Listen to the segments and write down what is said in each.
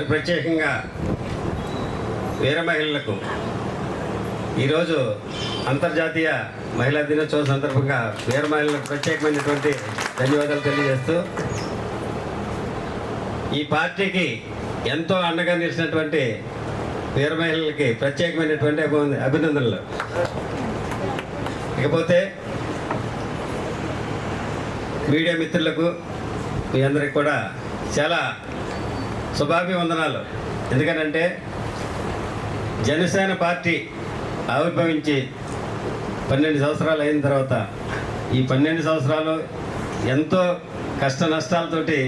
మరి ప్రత్యేకంగా వీర మహిళలకు ఈరోజు అంతర్జాతీయ మహిళా దినోత్సవం సందర్భంగా వీర మహిళలకు ప్రత్యేకమైనటువంటి ధన్యవాదాలు తెలియజేస్తూ ఈ పార్టీకి ఎంతో అండగా నిలిచినటువంటి వీర మహిళలకి ప్రత్యేకమైనటువంటి అభినందనలు. ఇకపోతే మీడియా మిత్రులకు మీ అందరికి కూడా చాలా శుభాభివందనాలు. ఎందుకనంటే జనసేన పార్టీ ఆవిర్భవించి పన్నెండు సంవత్సరాలు అయిన తర్వాత ఈ పన్నెండు సంవత్సరాలు ఎంతో కష్ట నష్టాలతోటి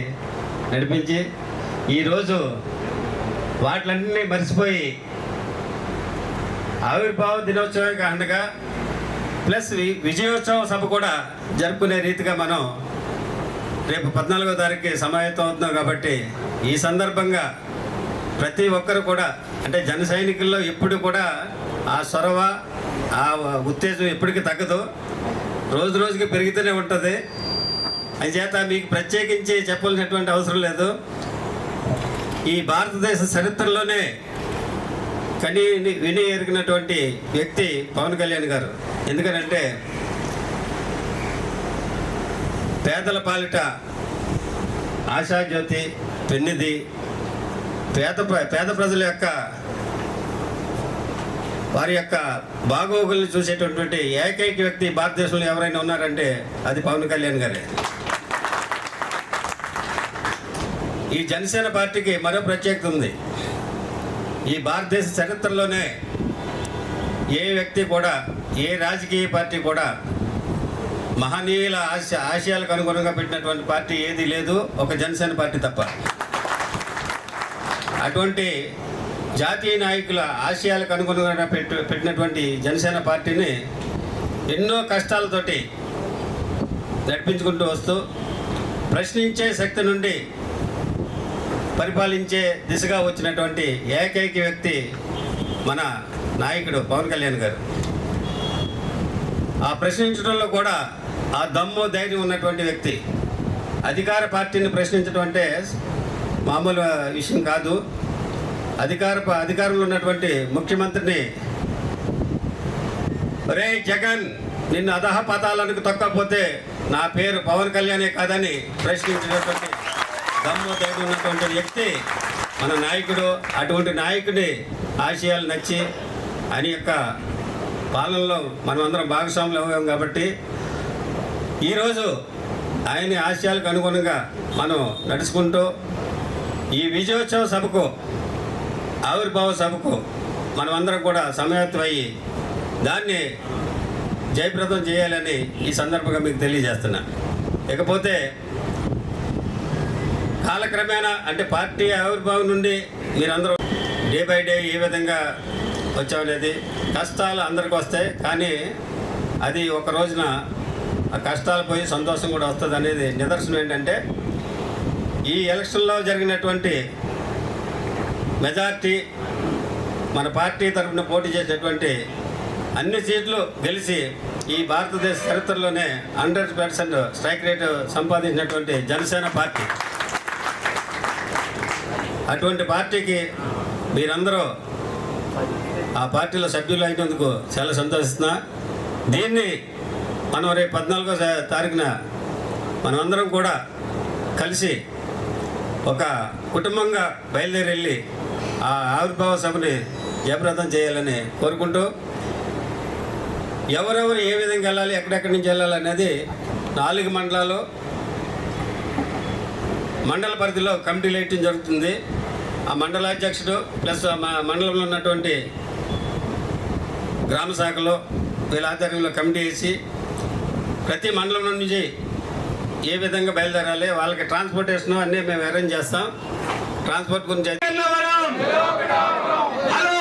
నడిపించి ఈరోజు వాటిలన్నీ మర్చిపోయి ఆవిర్భావ దినోత్సవం కాకుండా ప్లస్ వి- విజయోత్సవ సభ కూడా జరుపుకునే రీతిగా మనం రేపు పద్నాలుగో తారీఖుకి సమాయత్తం అవుతున్నాం కాబట్టి ఈ సందర్భంగా ప్రతి ఒక్కరు కూడా అంటే జన సైనికుల్లో ఇప్పుడు కూడా ఆ చొరవ ఆ ఉత్తేజం ఎప్పటికీ తగ్గదు. రోజు రోజుకి పెరుగుతూనే ఉంటుంది. అంచేత మీకు ప్రత్యేకించి చెప్పాల్సినటువంటి అవసరం లేదు. ఈ భారతదేశ చరిత్రలోనే కని విని ఎరిగినటువంటి వ్యక్తి పవన్ కళ్యాణ్ గారు. ఎందుకనంటే పేదల పాలిట ఆశాజ్యోతి పెన్నిది పేద ప్ర- పేద ప్రజల యొక్క వారి యొక్క బాగోగుల్ని చూసేటటువంటి ఏకైక వ్యక్తి భారతదేశంలో ఎవరైనా ఉన్నారంటే అది పవన్ కళ్యాణ్ గారే. ఈ జనసేన పార్టీకి మరో ప్రత్యేకత ఉంది. ఈ భారతదేశ చరిత్రలోనే ఏ వ్యక్తి కూడా ఏ రాజకీయ పార్టీ కూడా మహనీయుల ఆశ ఆశయాలకు అనుగుణంగా పెట్టినటువంటి పార్టీ ఏది లేదు ఒక జనసేన పార్టీ తప్ప. అటువంటి జాతీయ నాయకుల ఆశయాలకు అనుగుణంగా పెట్టు పెట్టినటువంటి జనసేన పార్టీని ఎన్నో కష్టాలతోటి నడిపించుకుంటూ వస్తూ ప్రశ్నించే శక్తి నుండి పరిపాలించే దిశగా వచ్చినటువంటి ఏకైక వ్యక్తి మన నాయకుడు పవన్ కళ్యాణ్ గారు. ఆ ప్రశ్నించడంలో కూడా ఆ దమ్ము ధైర్యం ఉన్నటువంటి వ్యక్తి. అధికార పార్టీని ప్రశ్నించడం అంటే మామూలు విషయం కాదు. అధికార అధికారంలో ఉన్నటువంటి ముఖ్యమంత్రిని రే జగన్ నిన్ను అధహ పతాలకు తొక్కకపోతే నా పేరు పవన్ కళ్యాణే కాదని ప్రశ్నించినటువంటి దమ్ము ధైర్యం ఉన్నటువంటి వ్యక్తి మన నాయకుడు అటువంటి నాయకుడి ఆశయాలు నచ్చి అని యొక్క పాలనలో మనం అందరం భాగస్వాములు అవ్వం కాబట్టి ఈరోజు ఆయన ఆశయాలకు అనుగుణంగా మనం నడుచుకుంటూ ఈ విజయోత్సవ సభకు ఆవిర్భావ సభకు మనమందరం కూడా సమయత్వయ్యి దాన్ని జయప్రదం చేయాలని ఈ సందర్భంగా మీకు తెలియజేస్తున్నా. ఇకపోతే కాలక్రమేణా అంటే పార్టీ ఆవిర్భావం నుండి మీరందరూ డే బై డే ఏ విధంగా వచ్చామనేది కష్టాలు అందరికి వస్తాయి కానీ అది ఒక రోజున ఆ కష్టాలు పోయి సంతోషం కూడా వస్తుంది అనేది నిదర్శనం ఏంటంటే ఈ ఎలక్షన్లో జరిగినటువంటి మెజార్టీ మన పార్టీ తరఫున పోటీ చేసినటువంటి అన్ని సీట్లు గెలిచి ఈ భారతదేశ చరిత్రలోనే హండ్రెడ్ పర్సెంట్ స్ట్రైక్ రేటు సంపాదించినటువంటి జనసేన పార్టీ. అటువంటి పార్టీకి మీరందరూ ఆ పార్టీలో సభ్యులు అయినందుకు చాలా సంతోషిస్తున్నా. దీన్ని మనం రేపు పద్నాలుగో తారీఖున మనమందరం కూడా కలిసి ఒక కుటుంబంగా బయలుదేరి వెళ్ళి ఆ ఆవిర్భావ సభని జయప్రదం చేయాలని కోరుకుంటూ ఎవరెవరు ఏ విధంగా వెళ్ళాలి ఎక్కడెక్కడి నుంచి వెళ్ళాలి అనేది నాలుగు మండలాలు మండల పరిధిలో కమిటీలు వేయటం జరుగుతుంది. ఆ మండల అధ్యక్షుడు ప్లస్ మా మండలంలో ఉన్నటువంటి గ్రామ శాఖలో వీళ్ళ ఆధ్వర్యంలో కమిటీ వేసి ప్రతి మండలం నుంచి ఏ విధంగా బయలుదేరాలి వాళ్ళకి ట్రాన్స్పోర్టేషన్ అన్నీ మేము అరేంజ్ చేస్తాం. ట్రాన్స్పోర్ట్ గురించి హలో హలో